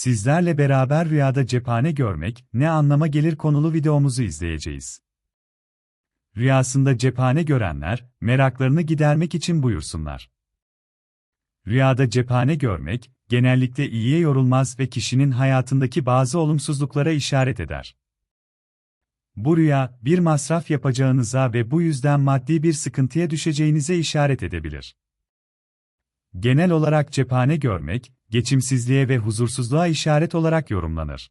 sizlerle beraber rüyada cephane görmek ne anlama gelir konulu videomuzu izleyeceğiz. Rüyasında cephane görenler, meraklarını gidermek için buyursunlar. Rüyada cephane görmek, genellikle iyiye yorulmaz ve kişinin hayatındaki bazı olumsuzluklara işaret eder. Bu rüya, bir masraf yapacağınıza ve bu yüzden maddi bir sıkıntıya düşeceğinize işaret edebilir. Genel olarak cephane görmek, geçimsizliğe ve huzursuzluğa işaret olarak yorumlanır.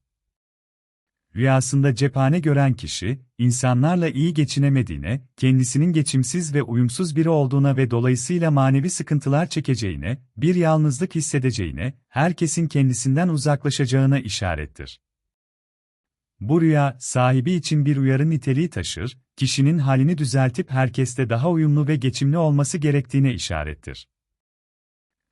Rüyasında cephane gören kişi, insanlarla iyi geçinemediğine, kendisinin geçimsiz ve uyumsuz biri olduğuna ve dolayısıyla manevi sıkıntılar çekeceğine, bir yalnızlık hissedeceğine, herkesin kendisinden uzaklaşacağına işarettir. Bu rüya, sahibi için bir uyarı niteliği taşır, kişinin halini düzeltip herkeste daha uyumlu ve geçimli olması gerektiğine işarettir.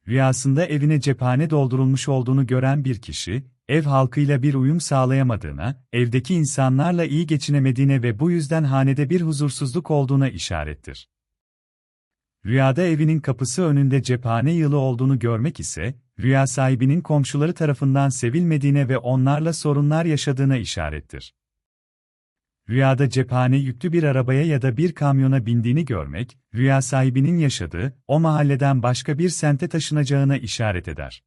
Rüyasında evine cephane doldurulmuş olduğunu gören bir kişi, ev halkıyla bir uyum sağlayamadığına, evdeki insanlarla iyi geçinemediğine ve bu yüzden hanede bir huzursuzluk olduğuna işarettir. Rüyada evinin kapısı önünde cephane yılı olduğunu görmek ise, rüya sahibinin komşuları tarafından sevilmediğine ve onlarla sorunlar yaşadığına işarettir. Rüyada cephane yüklü bir arabaya ya da bir kamyona bindiğini görmek, rüya sahibinin yaşadığı, o mahalleden başka bir sente taşınacağına işaret eder.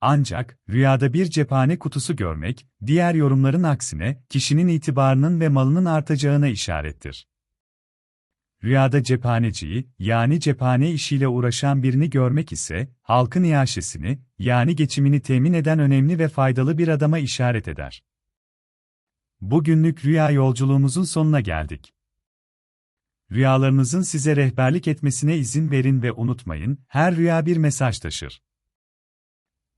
Ancak, rüyada bir cephane kutusu görmek, diğer yorumların aksine, kişinin itibarının ve malının artacağına işarettir. Rüyada cephaneciyi, yani cephane işiyle uğraşan birini görmek ise, halkın iaşesini, yani geçimini temin eden önemli ve faydalı bir adama işaret eder. Bugünlük rüya yolculuğumuzun sonuna geldik. Rüyalarınızın size rehberlik etmesine izin verin ve unutmayın, her rüya bir mesaj taşır.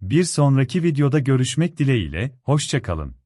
Bir sonraki videoda görüşmek dileğiyle, hoşça kalın.